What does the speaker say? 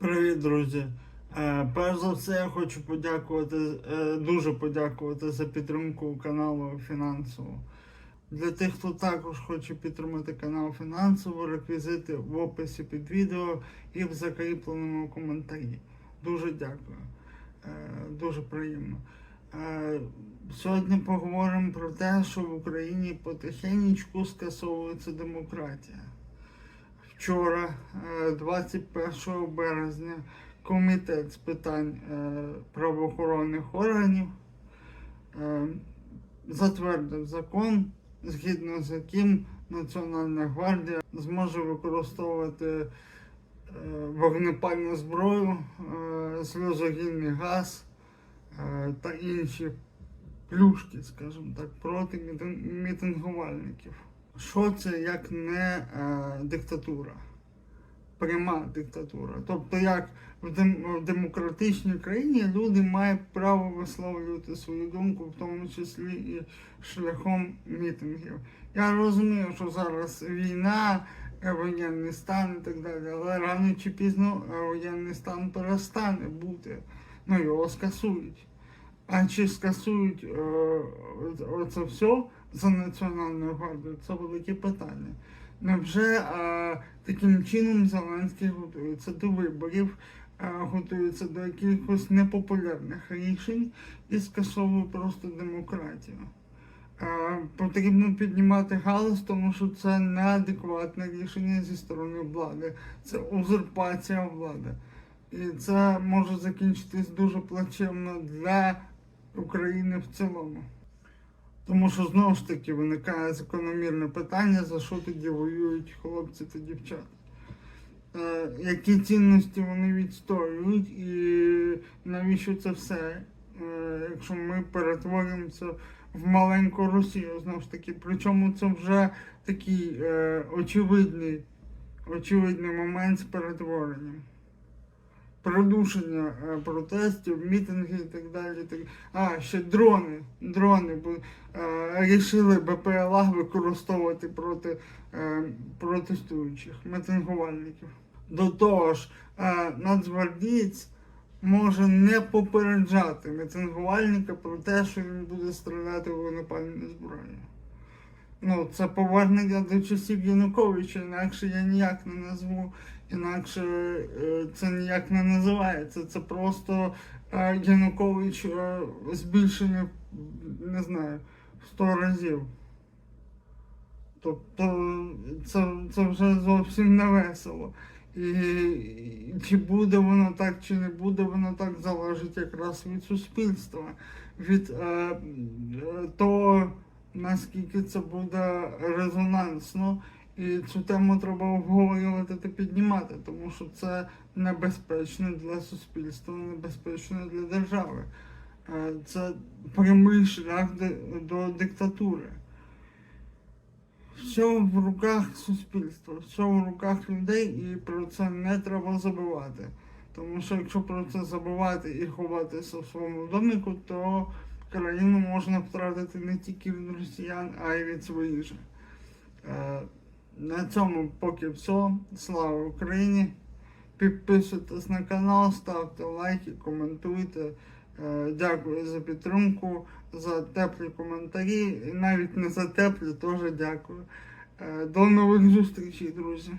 Привіт, друзі! Е, Перш за все, я хочу подякувати, е, дуже подякувати за підтримку каналу фінансово. Для тих, хто також хоче підтримати канал фінансово, реквізити в описі під відео і в закріпленому коментарі. Дуже дякую. Е, Дуже приємно. Сьогодні поговоримо про те, що в Україні потихеньку скасовується демократія. Вчора, е, 21 березня, комітет з питань е, правоохоронних органів е, затвердив закон, згідно з яким Національна гвардія зможе використовувати е, вогнепальну зброю, е, сльозогінний газ е, та інші плюшки, скажімо так, проти мітингувальників. Що це як не е, диктатура? Пряма диктатура. Тобто, як в, дем- в демократичній країні люди мають право висловлювати свою думку, в тому числі і шляхом мітингів. Я розумію, що зараз війна, е, воєнний стан і так далі, але рано чи пізно е, воєнний стан перестане бути. Ну його скасують. А чи скасують е, оце все за Національною гвардією? Це велике питання. Невже е, таким чином Зеленський готується до виборів, е, готується до якихось непопулярних рішень і скасовує просто демократію? Е, потрібно піднімати галас, тому що це неадекватне рішення зі сторони влади, це узурпація влади. І це може закінчитись дуже плачевно для України в цілому. Тому що знову ж таки виникає закономірне питання, за що тоді воюють хлопці та дівчата. Е, які цінності вони відстоюють і навіщо це все, е, якщо ми перетворюємося в маленьку Росію, знову ж таки, причому це вже такий е, очевидний, очевидний момент з перетворенням придушення е, протестів, мітинги і так далі. Так. А, ще дрони. Дрони бо, е, рішили БПЛА використовувати проти е, протестуючих, мітингувальників. До того ж, е, нацгвардієць може не попереджати мітингувальника про те, що він буде стріляти в вогнепальну зброю. Ну, це повернення до часів Януковича, інакше я ніяк не назву, інакше е, це ніяк не називається. Це просто е, Янукович е, збільшений, не знаю, в 100 разів. Тобто це, це вже зовсім не весело. І, і чи буде воно так, чи не буде воно так, залежить якраз від суспільства, від е, того, наскільки це буде резонансно. І цю тему треба обговорювати та піднімати, тому що це небезпечно для суспільства, небезпечно для держави. Е, Це прямий шлях до- диктатури. Все в руках суспільства, все в руках людей, і про це не треба забувати. Тому що якщо про це забувати і ховатися в своєму домику, то країну можна втратити не тільки від росіян, а й від своїх же. Е, На цьому поки все. Слава Україні! Підписуйтесь на канал, ставте лайки, коментуйте. Е, Дякую за підтримку, за теплі коментарі. І навіть не за теплі, теж дякую. Е, До нових зустрічей, друзі.